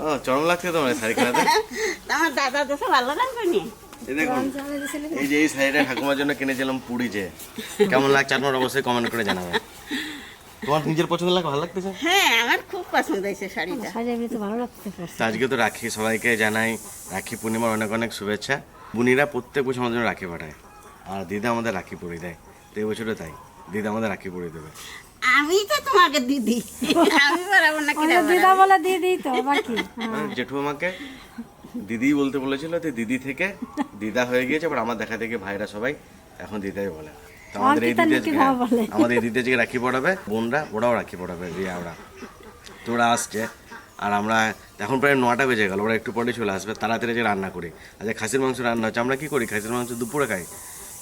ও চরম লাগছে তোমার শাড়ি কেনাতে? আমার দাদা দেশে ভালো লাগবে নি? এই দেখুন এই যে এই শাড়িটা ঠাকুমার জন্য কিনেছিলাম পুরী যে। কেমন লাগছে আপনার অবশ্যই কমেন্ট করে জানাবেন। তোমার নিজের পছন্দ লাগে ভালো লাগতেছে? হ্যাঁ আমার খুব পছন্দ হয়েছে শাড়িটা। শাড়ি এমনিতে ভালো লাগতে আজকে তো রাখি সবাইকে জানাই রাখি পূর্ণিমার অনেক অনেক শুভেচ্ছা। বুনিরা প্রত্যেক বছর আমাদের জন্য রাখি পাঠায়। আর দিদা আমাদের রাখি পরিয়ে দেয়। তো এই বছরও তাই। দিদা আমাদের রাখি পরিয়ে দেবে। আমি তো তোমাকে দিদি। আমি বরাবর না কিনা দিদা বলে দিয়ে দিই তো বাকি মানে জেঠু আমাকে দিদি বলতে বলেছিল তো দিদি থেকে দিদা হয়ে গিয়েছে এবার আমার দেখা দেখে ভাইরা সবাই এখন দিদাই বলে। আমাদের এই দিদি। আমাদের এই দিদি আজকে রাখি পড়াবে বোনরা ওরাও রাখি পড়াবে রিয়া ওরা। তো ওরা আসছে আর আমরা এখন প্রায় নটা বেজে গেল ওরা একটু পরে চলে আসবে তাড়াতাড়ি যে রান্না করি। আজকে খাসির মাংস রান্না হচ্ছে আমরা কি করি? খাসির মাংস দুপুরে খাই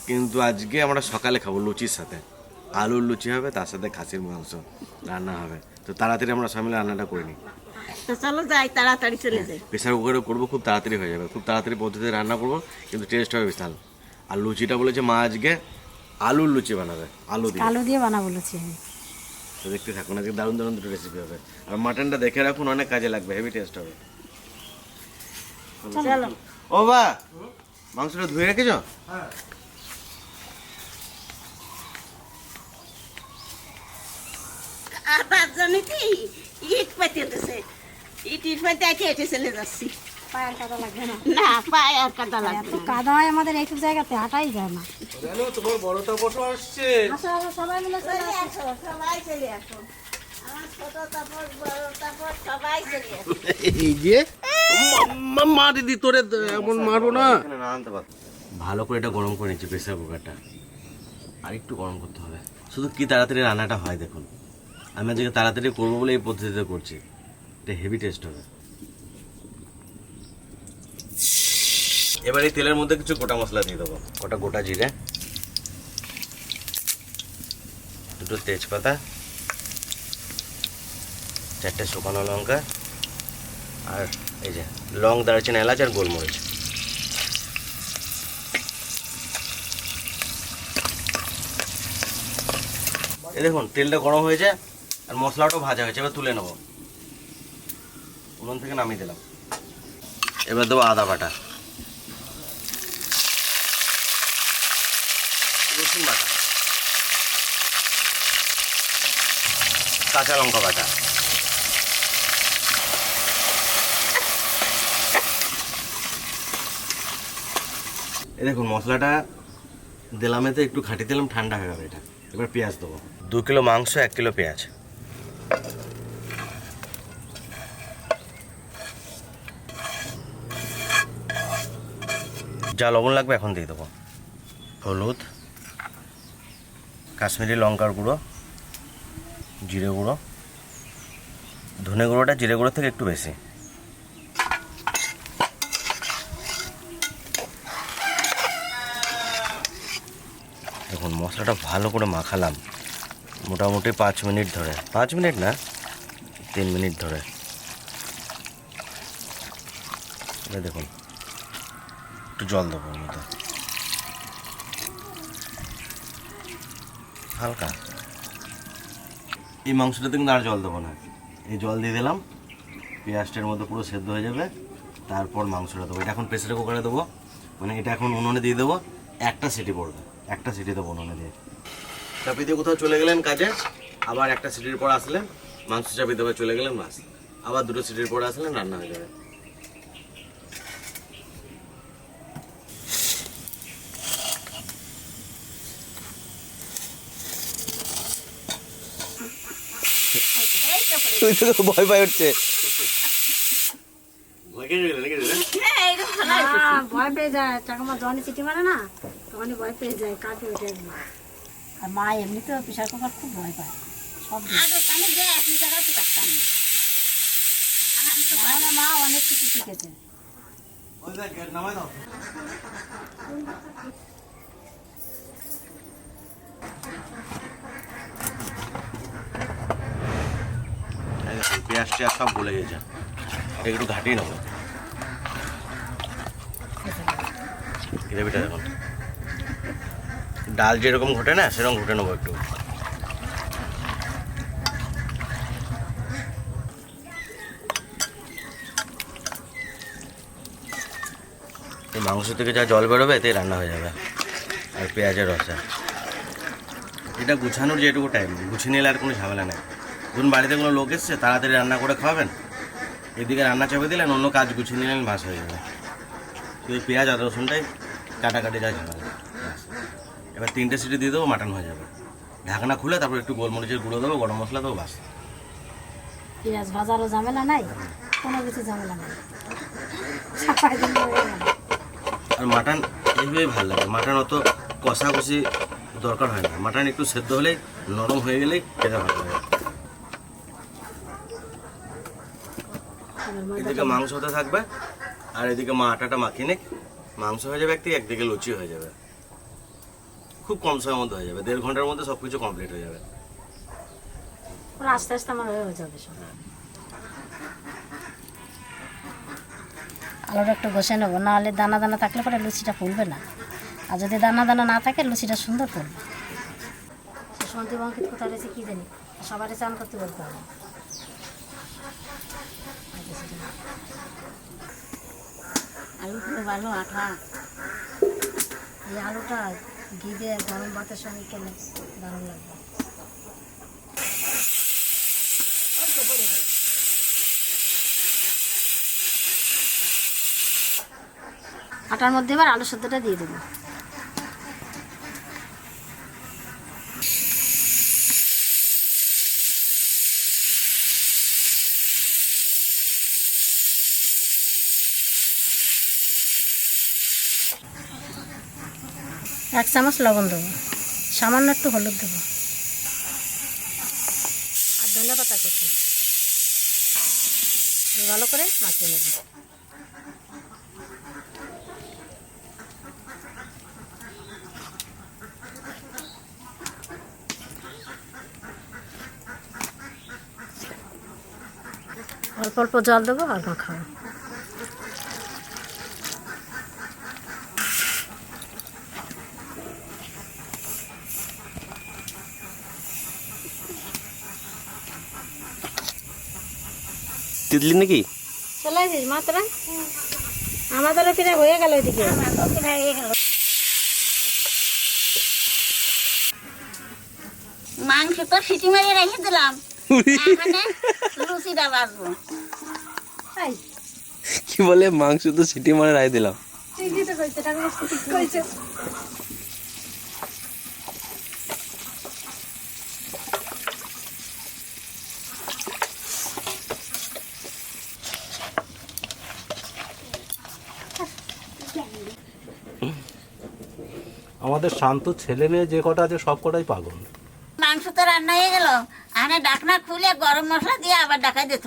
কিন্তু আজকে আমরা সকালে খাব লুচির সাথে। আলুর লুচি হবে তার সাথে খাসির মাংস রান্না হবে। তো তাড়াতাড়ি আমরা সবাই মিলে রান্নাটা করে নিই। তো চলো যাই তাড়াতাড়ি চলে যাই। প্রেসার কুকারে করব খুব তাড়াতাড়ি হয়ে যাবে। খুব তাড়াতাড়ি পদ্ধতিতে রান্না করব কিন্তু টেস্ট হবে বিশাল। আর লুচিটা বলেছে মা আজকে আলুর লুচি বানাবে আলু দিয়ে। আলু দিয়ে বানা বলেছি আমি তো দেখতে থাকুন আজকে দারুণ দারুণ দুটো রেসিপি হবে। আর মাটনটা দেখে রাখুন অনেক কাজে লাগবে হেভি টেস্ট হবে। চলো। ও বা মাংসটা ধুয়ে রেখেছ? আর তার জন্য কি ইট পাতিয়ে দিছে ইট ইট পাতি আছে এটে চলে যাচ্ছি। পায়ের কাদা লাগবে না। না পায়ে আর কাদা লাগবে এত কাদা হয় আমাদের এইসব জায়গাতে হাঁটাই যায় না। জানো তোমার বড় তাপসও আসছে। আসো আসো সবাই মিলে চলে চলে আসো। আসো সবাই চলে আসো। আমার ছোট তাপস বড় তাপস সবাই চলে আসো। এই যে মা দিদি তোরে এমন মারবো না। ভালো করে এটা গরম করে নিচ্ছি প্রেসার কুকারটা। আর একটু গরম করতে হবে। শুধু কি তাড়াতাড়ি রান্নাটা হয় দেখুন। আমি আজকে তাড়াতাড়ি করব বলে এই পদ্ধতিতে করছি। এটা হেভি টেস্ট হবে। এবার এই তেলের মধ্যে কিছু গোটা মশলা দিয়ে দেবো। গোটা গোটা জিরে। দুটো তেজপাতা। চারটে শুকনো লঙ্কা। আর এই যে, লং দারচিনি, এলাচ আর গোলমরিচ। দেখুন, তেলটা গরম হয়েছে আর মশলাটাও ভাজা হয়েছে, এবার তুলে নেব। উনুন থেকে নামিয়ে দিলাম। এবার দেবো আদা বাটা। রসুন বাটা। কাঁচা লঙ্কা বাটা। এই দেখুন, মশলাটা দিলামে তো একটু খাটি দিলাম, ঠান্ডা হয়ে গেল এটা। এবার পেঁয়াজ দেবো। দু কিলো মাংস, এক কিলো পেঁয়াজ। যা লবণ লাগবে এখন দিয়ে দেবো। হলুদ, কাশ্মীরি লঙ্কার গুঁড়ো, জিরে গুঁড়ো, ধনে গুঁড়োটা জিরে গুঁড়ো থেকে একটু বেশি। দেখুন, মশলাটা ভালো করে মাখালাম। মোটামুটি পাঁচ মিনিট ধরে। পাঁচ মিনিট না, তিন মিনিট ধরে। এটা দেখুন, একটু জল দেবো মধ্যে। হালকা। এই মাংসটাতে কিন্তু আর জল দেবো না। এই জল দিয়ে দিলাম, পেঁয়াজটার মধ্যে পুরো সেদ্ধ হয়ে যাবে। তারপর মাংসটা দেবো। এটা এখন প্রেসার কুকারে দেবো। মানে এটা এখন উনুনে দিয়ে দেবো। একটা সিটি পড়বে। একটা সিটি দেবো উনুনে দিয়ে। চাপি দিয়ে কোথাও চলে গেলেন কাজে আবার একটা সিটির পর আসলেন মাংস চাপি দেবে চলে গেলেন মাছ আবার দুটো সিটির পর আসলেন রান্না হয়ে যাবে। তুই তো ভয় পাই উঠছে ভয় কেটে গেলেন নাকি দিদি? হ্যাঁ হ্যাঁ, ভয় পেয়ে যায়। ঠাকুমা জনি চিঠি মারে না তখনই ভয় পেয়ে যায় কাকে ওঠে। আর মা এমনিতেও প্রেশার কুকার খুব ভয় পায়। সব গ্যাস জায়গাতে পারতাম না মা অনেক কিছু শিখেছে। পেঁয়াজ টেয়াজ সব গলে গেছে। এটা একটু ঘাটিয়ে নেব গ্রেভিটা দেখুন ডাল যেরকম ঘটে না, সেরকম ঘটে নেব একটু। মাংস থেকে যা জল বেরোবে এতেই রান্না হয়ে যাবে। আর পেঁয়াজের রসা। এটা গুছানোর যেটুকু টাইম গুছিয়ে নিলে আর কোনো ঝামেলা নেই। ধরুন বাড়িতে কোনো লোক এসছে, তাড়াতাড়ি রান্না করে খাওয়াবেন। এদিকে রান্না চাপে দিলেন, অন্য কাজ গুছিয়ে নিলেন মাছ হয়ে যাবে। পেঁয়াজ আর রসুনটাই কাটাকাটি যা ঝামেলা। এবার তিনটে সিটি দিয়ে দেবো মাটন হয়ে যাবে। ঢাকনা খুলে তারপর একটু গোলমরিচের গুঁড়ো দেবো গরম মশলা দেবো বাস। পেঁয়াজ ভাজারও ঝামেলা নাই কোনো কিছু ঝামেলা নাই। আর মাটন এইভাবেই ভালো লাগে। মাটন অত কষাকষি দরকার হয় না। মাটন একটু সেদ্ধ হলেই নরম হয়ে গেলেই খেতে ভালো লাগে। এদিকে মাংস হতে থাকবে আর এদিকে মা আটাটা মাখিয়ে নিক। মাংস হয়ে যাবে একটি একদিকে লুচি হয়ে যাবে। খুব কম সময়ের মধ্যে হয়ে যাবে। দেড় ঘণ্টার মধ্যে সব কিছু কমপ্লিট হয়ে যাবে। আস্তে আস্তে আমার হয়ে যাবে সব। আলুটা একটু ঘষে দানা দানা থাকলে পরে লুচিটা ফুলবে না। আর যদি দানা দানা না থাকে, লুচিটা সুন্দর ফুলবে। সন্ধি বঙ্কিত কোথায় রয়েছে কি জানি? সবারই চান করতে বলতে হবে। আলুগুলো ভালো, আঠা। এই আলুটা ঘি গরম ভাতের সঙ্গে খেলে দারুণ লাগবে আটার মধ্যে এবার আলু সদ্যটা দিয়ে দেবো। এক চামচ লবণ দেবো। সামান্য একটু হলুদ দেবো। আর ধনে পাতা কুচি। ভালো করে মাখিয়ে নেব। অল্প অল্প জল দেবো আর মাখাবো। তিতলি নাকি? চলে আসিস মাত্র আমাদেরও প্রায় হয়ে গেল এদিকে। মাংস তো সিটি রেখে দিলাম। লুচিটা বাজবো কি বলে মাংস তো সিটি মারে রাই দিলাম। আমাদের শান্ত ছেলে মেয়ে যে কটা আছে, সব কটাই পাগল। মাংস তো রান্না হয়ে গেল। আমি ডাকনা খুলে গরম মশলা দিয়ে আবার ডাকাই দিত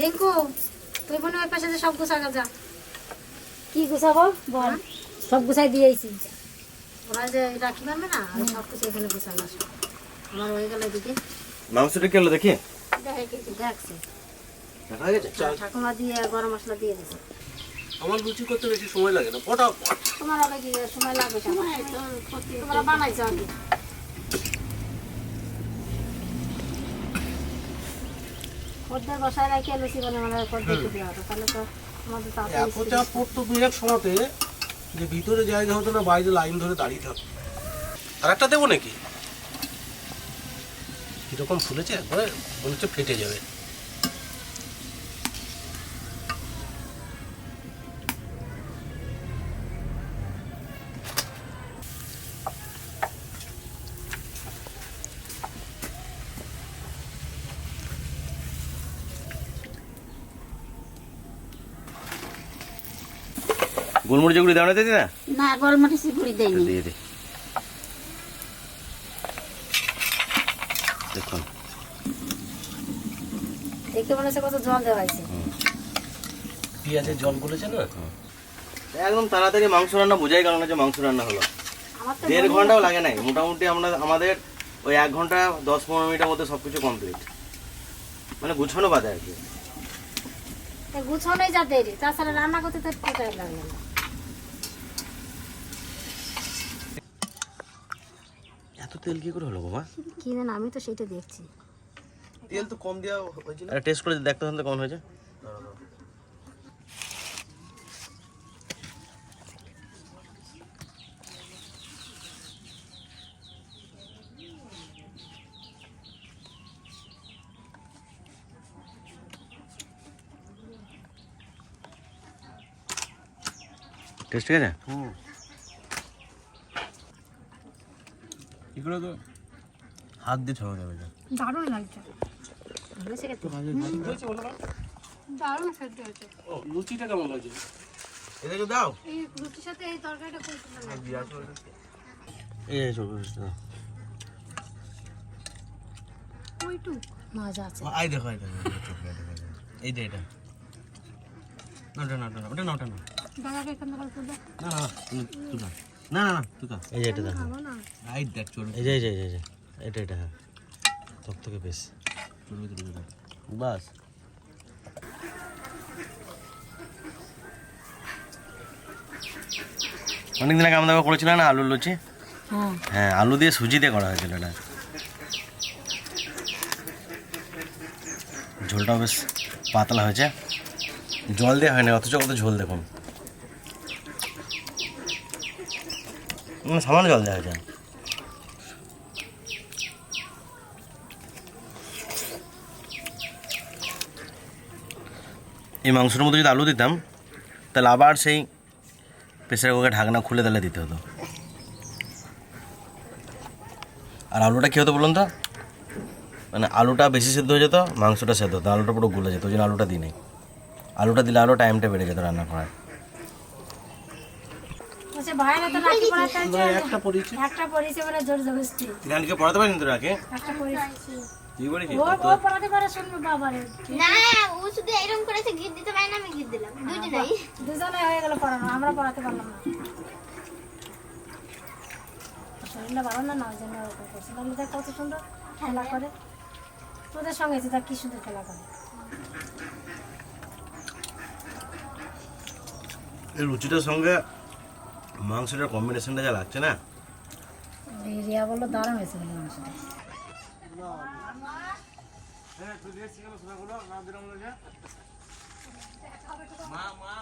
রিঙ্কু তুই মনে হয় পাশে সব গুছা যা। কি গুছাবো? বল। সব গুছাই দিয়েছি। ওরা যে রাখি পারবে না? আমি সব কিছু এখানে গুছানো। আমার হয়ে গেল এদিকে। মাংসটা কি হলো দেখি? দেখছি। দেখা হয়ে ঠাকুমা দিয়ে গরম মশলা দিয়ে দিছে। আমার লুচি করতে বেশি সময় লাগে না। ফটাফট তোমার আগে সময় লাগবে? কেন? তোমরা বানাইছো আগে। বসায় রাখি লুচি দেওয়া তাহলে তো আমাদের তাড়াতাড়ি এত পড়তো দুই এক সময়তে যে ভিতরে জায়গা হতো না বাইরে লাইন ধরে দাঁড়িয়ে থাকতো। আর একটা দেবো নাকি? কীরকম ফুলেছে? একবারে মনে হচ্ছে ফেটে যাবে। গোলমরিচ গুঁড়ি দেওয়া দিদি না? না গোলমরিচ গুঁড়ি দেয়নি দিয়ে দিই দেখুন দেখতে মনে হচ্ছে কত জল দেওয়া হয়েছে। পেঁয়াজের জল গলেছে না? একদম তাড়াতাড়ি মাংস রান্না বোঝাই গেল না যে মাংস রান্না হলো। দেড় ঘন্টাও লাগে নাই। মোটামুটি আমরা আমাদের ওই এক ঘণ্টা দশ পনেরো মিনিটের মধ্যে সব কিছু কমপ্লিট মানে গুছানো বাদে আর কি। গুছানোই যা দেরি। তাছাড়া রান্না করতে তো টাইম লাগে? না তেল কি করে হলো বাবা? কি জানি আমি তো সেটা দেখছি। তেল তো কম দেওয়া হয়েছিল। একটা টেস্ট করে দেখতে শুনতে কেমন হয়েছে। টেস্ট ঠিক আছে? এগুলো তো হাত দিয়ে ছড়া যাবে দারুণ লাগছে। দারুণ সেদ্ধ হয়েছে ও লুচিটা কেমন লাগছে? এটাকে দাও। এই রুটির সাথে এই তরকারিটা খুব সুন্দর লাগছে। এই চলবে ওইটু মজা আছে। আই দেখো এটা এই যে এটা না ওটা না না ওটা না ওটা না দাদাকে থেকে করবে না না তুই না না না তুই না এই যে এটা দেখো। রাইট দেখ চলবে এই যে এই যে এই যে, এটা এটা হ্যাঁ সব থেকে বেশ। চলবে চলবে বাস। অনেকদিন আগে আমাদের করেছিল না আলুর লুচি? হ্যাঁ। হ্যাঁ আলু দিয়ে সুজি দিয়ে করা হয়েছিল এটা। ঝোলটাও বেশ পাতলা হয়েছে। জল দেওয়া হয়নি অথচ কত ঝোল দেখুন। সামান্য জল দেওয়া হয়েছে এই মাংসের মধ্যে যদি আলু দিতাম, তাহলে আবার সেই প্রেসার কুকার ঢাকনা খুলে তাহলে দিতে হতো। আর আলুটা কী হতো বলুন তো? মানে আলুটা বেশি সেদ্ধ হয়ে যেত, মাংসটা সেদ্ধ হতো, আলুটা পুরো গুলে যেত, ওই জন্য আলুটা দিই নাই আলুটা দিলে আরও টাইমটা বেড়ে যেত রান্না করার। বলছে ভাইরা তো রাখি পড়াতে একটা পরিচয় একটা পরিচয় বলে জোর জবরদস্তি। পড়াতে পারেন তো রাখে একটা পরিচয় তুই বলেছিস? ও ও পড়াতে পারে শুনবে বাবারে। না ও শুধু এরকম করেছে গিট দিতে পারে না আমি গিট দিলাম। দুজনেই দুজনে হয়ে গেল পড়ানো আমরা পড়াতে পারলাম না। শরীরটা ভালো না না ওই জন্য ওরকম করছে। নাহলে দেখ কত সুন্দর খেলা করে। তোদের সঙ্গে দেখ কি সুন্দর খেলা করে। এই লুচিটার সঙ্গে মাংসটার কম্বিনেশনটা যা লাগছে না? রিয়া বলল দারুণ হয়েছে বলে মাংসটা? মা মা।